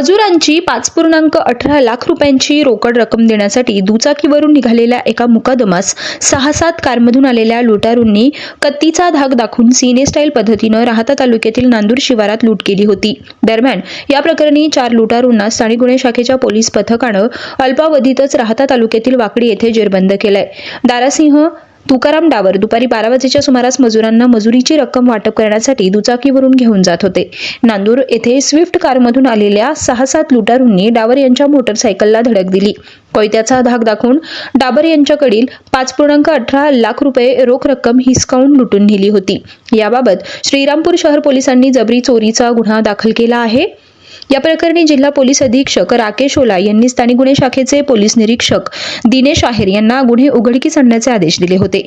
मजुरांची पाच पूर्णांक अठरा लाख रुपयांची रोकड रक्कम देण्यासाठी दुचाकीवरून निघालेल्या एका मुकादमास सहा सात कारमधून आलेल्या लुटारूंनी कत्तीचा धाक दाखवून सिने स्टाईल पद्धतीनं राहता तालुक्यातील नांदूर शिवारात लूट केली होती. दरम्यान या प्रकरणी चार लुटारूंना स्थानिक गुन्हे शाखेच्या पोलीस पथकानं अल्पावधीतच राहता तालुक्यातील वाकडी येथे जेरबंद केलंय. दारासिंह तुकाराम डावर दुपारी बारा वाजेच्या सुमारास मजुरांना मजुरीची रक्कम वाटप करण्यासाठी दुचाकीवरून घेऊन जात होते. नांदूर येथे स्विफ्ट कारमधून आलेल्या सहा सात लुटारूंनी डावर यांच्या मोटरसायकलला धडक दिली. कोयत्याचा धाक दाखवून डाबर यांच्याकडील पाच पूर्णांक अठरा लाख रुपये रोख रक्कम हिसकावून लुटून नेली होती. याबाबत श्रीरामपूर शहर पोलिसांनी जबरी चोरीचा गुन्हा दाखल केला आहे. या प्रकरणी जिल्हा पोलीस अधीक्षक राकेश ओला यांनी स्थानिक गुन्हे शाखेचे पोलीस निरीक्षक दिनेश आहेर यांना गुन्हे उघडकीस आणण्याचे आदेश दिले होते.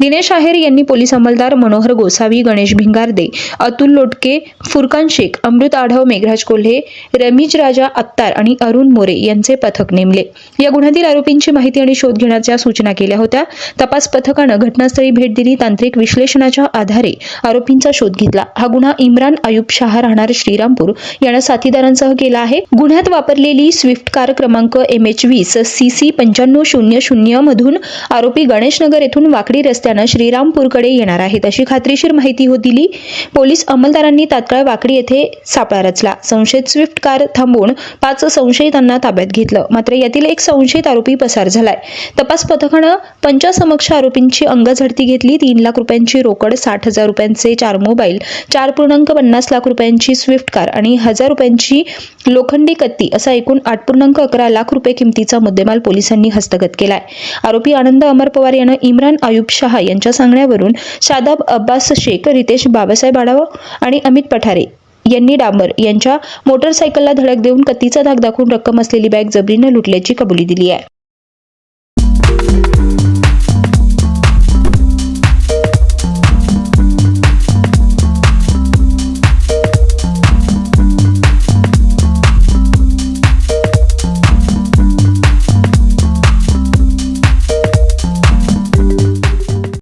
दिनेश आहेर यांनी पोलीस अंमलदार मनोहर गोसावी गणेश भिंगारदे अतुल लोटके फुरकान शेख अमृत आढाव मेघराज कोल्हे रमीज राजा अत्तार आणि अरुण मोरे यांचे पथक नेमले. या गुन्ह्यातील आरोपींची माहिती आणि शोध घेण्याच्या सूचना केल्या होत्या. तपास पथकानं घटनास्थळी भेट दिली. तांत्रिक विश्लेषणाच्या आधारे आरोपींचा शोध घेतला. हा गुन्हा इम्रान अयुब शहा राहणार श्रीरामपूर यांना साथीदार साथीदारांसह केला आहे. गुन्ह्यात वापरलेली स्विफ्ट कार क्रमांक एम एच वीस सी सी पंच्याण्णव शून्य शून्य मधून आरोपी गणेशनगर येथून वाकडी रस्त्यानं श्रीरामपूरकडे येणार आहेत. अशी खात्रीशीर माहिती हो दिली पोलीस अंमलदारांनी तात्काळ वाकडी येथे सापळा रचला. संशयित स्विफ्ट कार थांबवून पाच संशयितांना ताब्यात घेतलं. मात्र यातील एक संशयित आरोपी पसार झालाय. तपास पथकानं पंचासमक्ष आरोपींची अंगझडती घेतली. तीन लाख रुपयांची रोकड साठ हजार रुपयांचे चार मोबाईल चार पूर्णांक पन्नास लाख रुपयांची स्विफ्ट कार आणि हजार रुपयांची लोखंडी कत्ती असा एकूण आठ पूर्णांक अकरा लाख रुपये किमतीचा मुद्देमाल पोलिसांनी हस्तगत केलाय. आरोपी आनंद अमर पवार यानं इम्रान आयुब शहा यांच्या सांगण्यावरून शादाब अब्बास शेख रितेश बाबासाहेब आढाव आणि अमित पठारे यांनी डांबर यांच्या मोटरसायकलला धडक देऊन कत्तीचा धाक दाखवून रक्कम असलेली बॅग जबरीनं लुटल्याची कबुली दिली आहे.